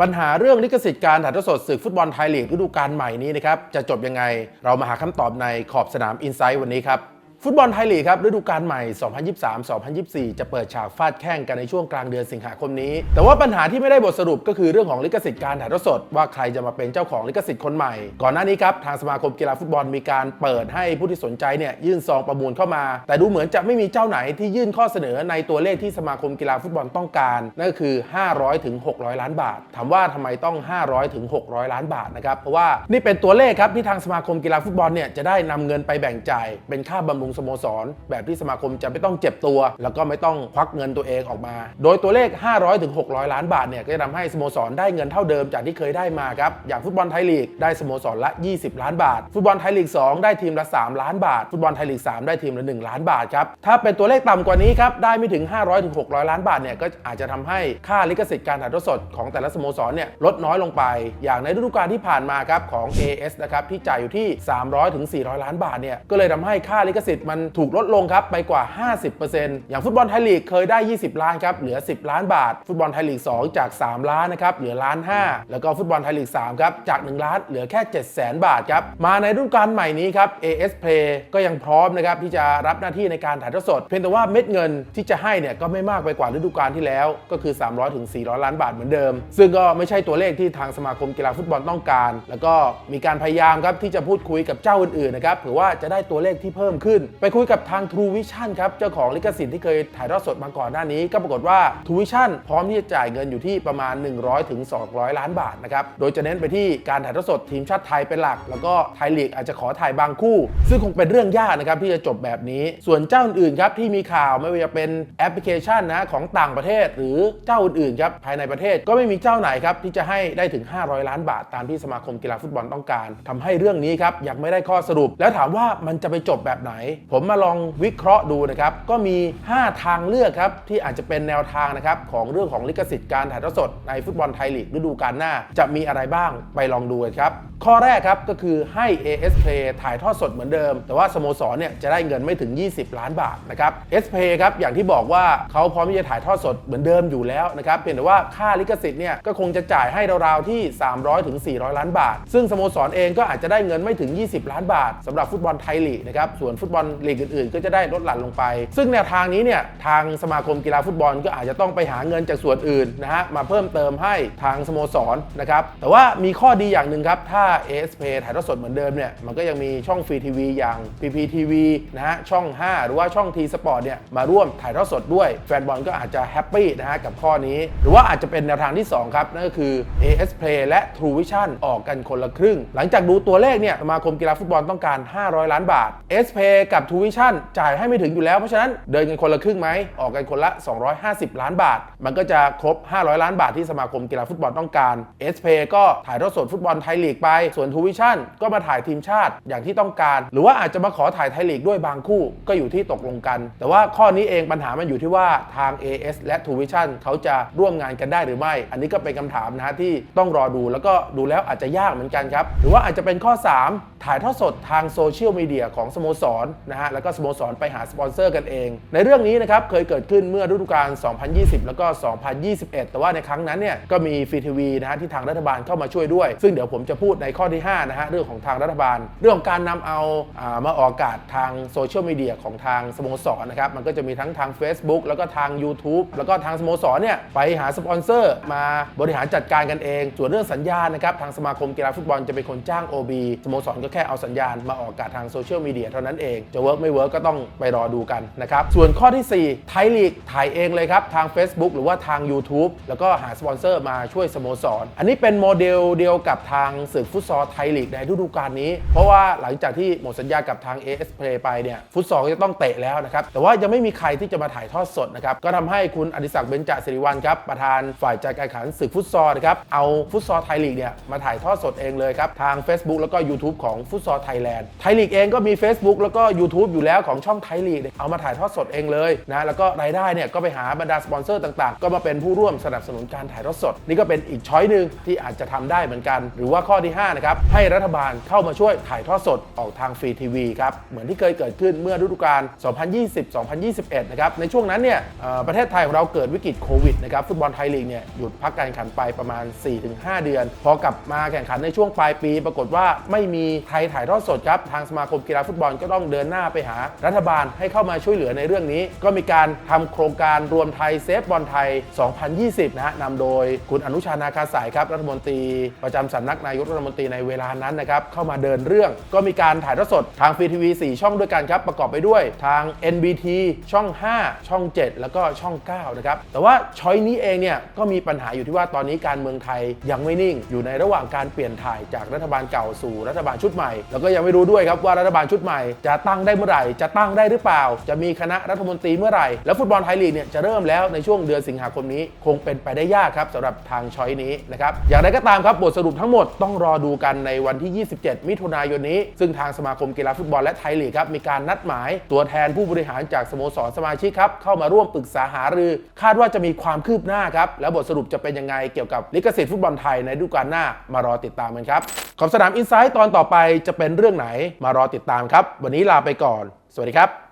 ปัญหาเรื่องลิขสิทธิ์การถ่ายทอดสดศึกฟุตบอลไทยลีกฤดูกาลใหม่นี้นะครับจะจบยังไง เรามาหาคำตอบในขอบสนามอินไซต์วันนี้ครับ ฟุตบอลไทยลีกครับฤดูกาลใหม่ 2023-2024 จะเปิดฉากฟาดแข่งกันในช่วงกลางเดือนสิงหาคมนี้ แต่ว่าปัญหาที่ไม่ได้บทสรุปก็คือเรื่องของลิขสิทธิ์การถ่ายทอดสด ว่าใครจะมาเป็นเจ้าของลิขสิทธิ์คนใหม่ ก่อนหน้านี้ครับ ทางสมาคมกีฬาฟุตบอลมีการเปิดให้ผู้ที่สนใจเนี่ยยื่นซองประมูลเข้ามา แต่ดูเหมือนจะไม่มีเจ้าไหนที่ยื่นข้อเสนอในตัวเลขที่สมาคมกีฬาฟุตบอลต้องการ นั่นก็คือ 500ถึง600 ล้านบาท ถามว่าทำไมต้อง 500ถึง600 ล้านบาทนะครับ เพราะว่านี่เป็นตัวเลขครับที่ทางสมาคมกีฬาฟุตบอลเนี่ยจะได้นำเงินไปแบ่งจ่ายเป็นค่าบำรุงสโมสร แบบที่สมาคมจะไม่ต้องเจ็บตัว แล้วก็ไม่ต้องควักเงินตัวเองออกมา โดยตัวเลข500ถึง600 ล้านบาทเนี่ยก็จะทำให้สโมสรได้เงินเท่าเดิมจากที่เคยได้มาครับอย่างฟุตบอลไทยลีกได้สโมสรละ 20 ล้านบาท ฟุตบอลไทยลีก 2 ได้ทีมละ 3 ล้านบาท ฟุตบอลไทยลีก 3 ได้ทีมละ 1 ล้านบาทครับถ้าเป็นตัวเลขต่ำกว่านี้ครับได้ไม่ถึง 500ถึง600ล้านบาทเนี่ยก็อาจจะทำให้ค่าลิขสิทธิ์การถ่ายทอดสดของแต่ละสโมสรเนี่ยลดน้อยลงไป อย่างในฤดูกาลที่ผ่านมาครับของ AS นะครับที่จ่ายอยู่ที่ 300ถึง400 ล้านบาทเนี่ยก็เลยทำให้ค่าลิขสิทธิ์มันถูกลดลงครับไปกว่า 50%อย่างฟุตบอลไทยลีกเคยได้ 20 ล้านครับเหลือ 10 ล้านบาท ฟุตบอลไทยลีก 2 จาก 3 ล้านนะครับเหลือล้าน5แล้วก็ฟุตบอลไทยลีก 3 ครับจาก 1 ล้านเหลือแค่ 7 0 0 0 0บาทครับมาในฤดูกาลใหม่นี้ครับ AS Play ก็ยังพร้อมนะครับที่จะรับหน้าที่ในการถ่ายทอดสด เพียงแต่ว่าเม็ดเงินที่จะให้เนี่ยก็ไม่มากไปกว่าฤดูกาลที่แล้วก็คือ 300ถึง400 ล้านบาทเหมือนเดิม ซึ่งก็ไม่ใช่ตัวเลขที่ทางสมาคมกีฬาฟุตบอลต้องการ แล้วก็มีการพยายามครับที่จะพูดคุยกับเจ้าอื่นๆนะครับเผื่อว่าจะได้ตัวเลขที่เพิ่มขึ้นไปคุยกับทาง True Vision ครับ เจ้าของลิขสิทธิ์ที่เคยถ่ายทอดสดมาก่อนหน้านี้ ก็ปรากฏว่า True Vision พร้อมที่จะจ่ายเงินอยู่ที่ประมาณ 100ถึง200 ล้านบาทนะครับ โดยจะเน้นไปที่การถ่ายทอดสดทีมชาติไทยเป็นหลัก แล้วก็ไทยลีกอาจจะขอถ่ายบางคู่ ซึ่งคงเป็นเรื่องยากนะครับที่จะจบแบบนี้ ส่วนเจ้าอื่นๆครับที่มีข่าวไม่ว่าจะเป็นแอปพลิเคชันนะของต่างประเทศ หรือเจ้าอื่นๆครับภายในประเทศก็ไม่มีเจ้าไหนครับที่จะให้ได้ถึง 500 ล้านบาท ตามที่สมาคมกีฬาฟุตบอลต้องการทำให้เรื่องนี้ครับยังไม่ได้ข้อสรุป แล้วถามว่ามันจะไปจบแบบไหนผมมาลองวิเคราะห์ดูนะครับ ก็มี 5 ทางเลือกครับ ที่อาจจะเป็นแนวทางนะครับ ของเรื่องของลิขสิทธิ์การถ่ายทอดสดในฟุตบอลไทยลีกฤดูกาลหน้า จะมีอะไรบ้างไปลองดูกันครับ ข้อแรกครับก็คือให้ AS Play ถ่ายทอดสดเหมือนเดิม แต่ว่าสโมสรเนี่ยจะได้เงินไม่ถึง 20 ล้านบาทนะครับ S Play ครับอย่างที่บอกว่าเขาพร้อมที่จะถ่ายทอดสดเหมือนเดิมอยู่แล้วนะครับเพียงแต่ว่าค่าลิขสิทธิ์เนี่ยก็คงจะจ่ายให้ราวๆที่ 300ถึง400 ล้านบาท ซึ่งสโมสรเองก็อาจจะได้เงินไม่ถึง 20 ล้านบาทสำหรับฟุตบอลไทยลีกนะครับส่วนฟุตบอลลีกอื่นๆ ก็จะได้ลดหลั่นลงไป ซึ่งแนวทางนี้เนี่ยทางสมาคมกีฬาฟุตบอลก็อาจจะต้องไปหาเงินจากส่วนอื่นนะฮะมาเพิ่มเติมให้ทางสโมสรนะครับแต่ว่ามีข้อดีอย่างหนึ่งครับถ้า AS p a y ถ่ายทอดสดเหมือนเดิมเนี่ยมันก็ยังมีช่องฟรีทีวีอย่าง PPTV นะฮะช่อง 5 หรือว่าช่อง T Sport เนี่ยมาร่วมถ่ายทอดสดด้วยแฟนบอลก็อาจจะแฮปปี้นะฮะกับข้อนี้ หรือว่าอาจจะเป็นแนวทางที่ 2 ครับ นั่นก็คือ AS Play และ True Vision ออกกันคนละครึ่ง หลังจากดูตัวเลขเนี่ยสมาคมกีฬาฟุตบอลต้องการ 500 ล้านบาท AS Play กับ True Vision จ่ายให้ไม่ถึงอยู่แล้ว เพราะฉะนั้นเดินกันคนละครึ่งไหม ออกกันคนละ 250 ล้านบาท มันก็จะครบ 500 ล้านบาทที่สมาคมกีฬาฟุตบอลต้องการ AS Play ก็ถ่ายทอดสดฟุตบอลไทยลีกไป ส่วน True Vision ก็มาถ่ายทีมชาติอย่างที่ต้องการ หรือว่าอาจจะมาขอถ่ายไทยลีกด้วยบางคู่ก็อยู่ที่ตกลงกัน แต่ว่าข้อนี้เองปัญหามันอยู่ที่ว่าทาง AS และ True Vision เขาจะร่วมงานกันได้หรือไม่ อันนี้ก็เป็นคำถามนะฮะที่ต้องรอดูแล้วก็ดูแล้วอาจจะยากเหมือนกันครับ หรือว่าอาจจะเป็นข้อ 3 ถ่ายทอดสดทางโซเชียลมีเดียของสโมสรนะฮะแล้วก็สโมสรไปหาสปอนเซอร์กันเอง ในเรื่องนี้นะครับเคยเกิดขึ้นเมื่อฤดูกาล 2020 แล้วก็ 2021 แต่ว่าในครั้งนั้นเนี่ยก็มีฟรีทีวีนะฮะที่ทางรัฐบาลเข้ามาช่วยด้วย ซึ่งเดี๋ยวผมจะพูดในข้อที่5นะฮะเรื่องของทางรัฐบาล เรื่องของการนำเอาอามาออกอากาศทางโซเชียลมีเดียของทางสโมสรนะครับมันก็จะมีทั้งทาง Facebook แล้วก็ทาง YouTube แล้วก็ทางสโมสรเนี่ยไปหาสปอนเซอร์มาบริหารจัดการกันเอง ส่วนเรื่องสัญญาณนะครับทางสมาคมกีฬาฟุตบอลจะเป็นคนจ้าง OB สโมสรก็แค่เอาสัญญาณมาออกอากาศทางโซเชียลมีเดียเท่านั้นเองจะเวิร์กไม่เวิร์กก็ต้องไปรอดูกันนะครับ ส่วนข้อที่ 4 ไทยลีกถ่ายเองเลยครับ ทาง Facebook หรือว่าทาง YouTube แล้วก็หาสปอนเซอร์มาช่วยสโมสร อันนี้เป็นโมเดลเดียวกับทางศึกฟุตซอลไทยลีกในฤดูกาลนี้ เพราะว่าหลังจากที่หมดสัญญากับทาง AS Play ไปเนี่ยฟุตซอลก็จะต้องเตะแล้วนะครับ แต่ว่ายังไม่มีใครที่จะมาถ่ายทอดสดนะครับ ก็ทำให้คุณอดิศักดิ์เบญจศิริวัลครับประธานฝ่ายจัดการแข่งขันศึกฟุตซอลนะครับเอาฟุตซอลไทยลีกเนี่ยมาถ่ายทอดสดเองเลยครับทาง Facebook แล้วก็ YouTube ของฟุตซอลไทยแลนด์ไทยลีกเองก็มี Facebook แล้วก็ y o u YouTube อยู่แล้วของช่องไทยลีกเนี่ยเอามาถ่ายทอดสดเองเลยนะแล้วก็รายได้เนี่ยก็ไปหาบรรดาสปอนเซอร์ต่างๆ ก็มาเป็นผู้ร่วมสนับสนุนการถ่ายทอดสด นี่ก็เป็นอีกช้อยหนึ่งที่อาจจะทำได้เหมือนกัน หรือว่าข้อที่5นะครับให้รัฐบาลเข้ามาช่วยถ่ายทอดสดออกทางฟรีทีวีครับเหมือนที่เคยเกิดขึ้นเมื่อฤดูกาล 2020-2021 นะครับในช่วงนั้นเนี่ยประเทศไทยของเราเกิดวิกฤตโควิดนะครับฟุตบอลไทยลีกเนี่ยหยุดพักการแข่งขันไปประมาณ 4-5 เดือน พอกลับมาแข่งขันในช่วงปลายปี ปรากฏว่าไม่มีไทยถ่ายทอดสดครับทางสมาคมกีฬาฟุตบอลก็ต้องเดินหน้าไปหารัฐบาลให้เข้ามาช่วยเหลือในเรื่องนี้ ก็มีการทำโครงการรวมไทยเซฟบอลไทย 2020 นะฮะนำโดยคุณอนุชานาคาสายครับรัฐมนตรี ประจำสำนักนายกรัฐมนตรีในเวลานั้นนะครับเข้ามาเดินเรื่อง ก็มีการถ่ายทอดสดทางฟรีทีวี4ช่องด้วยกันครับประกอบไปด้วยทาง NBT ช่อง 5 ช่อง 7 แล้วก็ช่อง 9 นะครับ แต่ว่าช้อยนี้เองเนี่ยก็มีปัญหาอยู่ที่ว่าตอนนี้การเมืองไทยยังไม่นิ่ง อยู่ในระหว่างการเปลี่ยนถ่ายจากรัฐบาลเก่าสู่รัฐบาลชุดใหม่ แล้วก็ยังไม่รู้ด้วยครับว่ารัฐบาลชุดใหม่จะตั้งงได้เมื่อไหร่ จะตั้งได้หรือเปล่า จะมีคณะรัฐมนตรีเมื่อไหร่ แล้วฟุตบอลไทยลีกเนี่ยจะเริ่มแล้วในช่วงเดือนสิงหาคมนี้ คงเป็นไปได้ยากครับสำหรับทางช้อยนี้นะครับ อย่างไรก็ตามครับบทสรุปทั้งหมดต้องรอดูกันในวันที่ 27 มิถุนายนนี้ ซึ่งทางสมาคมกีฬาฟุตบอลและไทยลีกครับมีการนัดหมาย ตัวแทนผู้บริหารจากสโมสรสมาชิกครับเข้ามาร่วมปรึกษาหารือ คาดว่าจะมีความคืบหน้าครับแล้วบทสรุปจะเป็นยังไงเกี่ยวกับลิขสิทธิ์ฟุตบอลไทยในฤดูกาลหน้ามารอติดตามกันครับขอบสนามอินไซต์ตอนต่อไปจะเป็นเรื่องไหนมารอติดตามครับ วันนี้ลาไปก่อน สวัสดีครับ